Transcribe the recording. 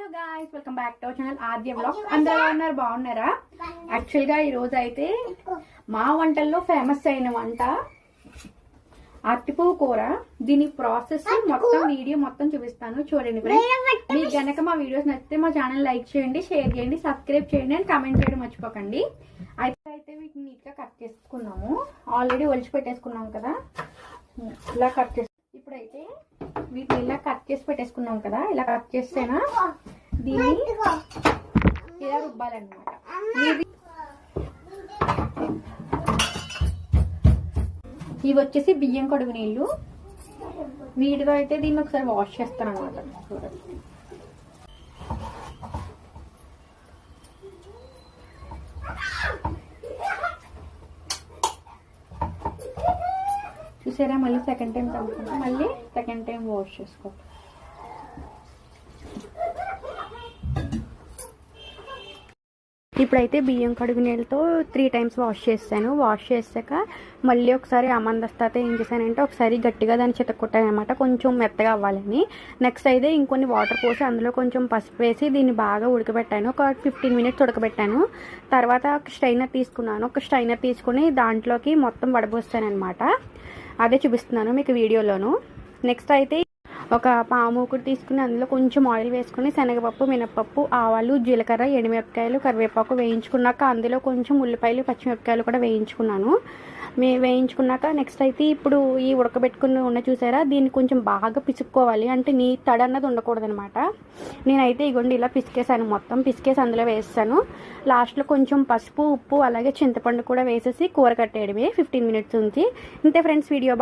Hello guys welcome back to channel Aadya blog అందరూ ఉన్నారు బాగున్నారా? యాక్చువల్గా ఈ రోజు అయితే మా వంటల్లో ఫేమస్ అయిన వంట అరటిపువ్వు కూర. దీని ప్రాసెస్ మొత్తం వీడియో మొత్తం చూపిస్తాను. చూడండి మీకు గనక మా వీడియోస్ నచ్చితే మా ఛానల్ లైక్ చేయండి షేర్ చేయండి సబ్స్క్రైబ్ చేయండి అండ్ కామెంట్ చేయడం మర్చిపోకండి. అయితే అయితే వీటిని నీట్గా కట్ చేసుకున్నాము. ఆల్రెడీ ఒలిచి పెట్టేసుకున్నాం కదా ఇలా కట్ చేసి ఇప్పుడైతే వీటిని ఇలా కట్ చేసి పెట్టేసుకున్నాం కదా ఇలా కట్ చేస్తేనా? దీన్ని ఇలా రుబ్బాలన్నమాట. ఇవి వచ్చేసి బియ్యం కడుగు నీళ్ళు. వీటితో అయితే దీన్ని ఒకసారి వాష్ చేస్తాను అనమాట చూసారా? మళ్ళీ సెకండ్ టైం కలుపుకుంటాం మళ్ళీ సెకండ్ టైం వాష్ చేసుకో. ఇప్పుడైతే బియ్యం కడుగు నీళ్ళతో త్రీ టైమ్స్ వాష్ చేస్తాను. వాష్ చేశాక మళ్ళీ ఒకసారి అమందస్తాత ఏం చేశానంటే ఒకసారి గట్టిగా దాన్ని చితక్కొట్టాను కొంచెం మెత్తగా అవ్వాలని. నెక్స్ట్ అయితే ఇంకొన్ని వాటర్ పోసి అందులో కొంచెం పసుపు వేసి దీన్ని బాగా ఉడకబెట్టాను. ఒక ఫిఫ్టీన్ మినిట్స్ ఉడకబెట్టాను. తర్వాత ఒక స్ట్రైనర్ తీసుకున్నాను. ఒక స్ట్రైనర్ తీసుకుని దాంట్లోకి మొత్తం వడబోస్తానమాట అదే చూపిస్తున్నాను మీకు వీడియోలోను. నెక్స్ట్ అయితే ఒక పాము ఒకటి తీసుకుని అందులో కొంచెం ఆయిల్ వేసుకుని శనగపప్పు మినపప్పు ఆవాలు జీలకర్ర ఎండుమిరపకాయలు కరివేపాకు వేయించుకున్నాక అందులో కొంచెం ఉల్లిపాయలు పచ్చిమిరపకాయలు కూడా వేయించుకున్నాను. మే వేయించుకున్నాక నెక్స్ట్ అయితే ఇప్పుడు ఈ ఉడకబెట్టుకుని ఉన్న చూసారా? దీన్ని కొంచెం బాగా పిసుక్కోవాలి. అంటే నీ తడి అన్నది ఉండకూడదనమాట నేనైతే ఇగోండి ఇలా పిసికేసాను మొత్తం పిసికేసి అందులో వేస్తాను లాస్ట్లో కొంచెం పసుపు ఉప్పు అలాగే చింతపండు కూడా వేసేసి కూర కట్టేయడమే. ఫిఫ్టీన్ మినిట్స్ ఉంచి ఇంతే ఫ్రెండ్స్ వీడియో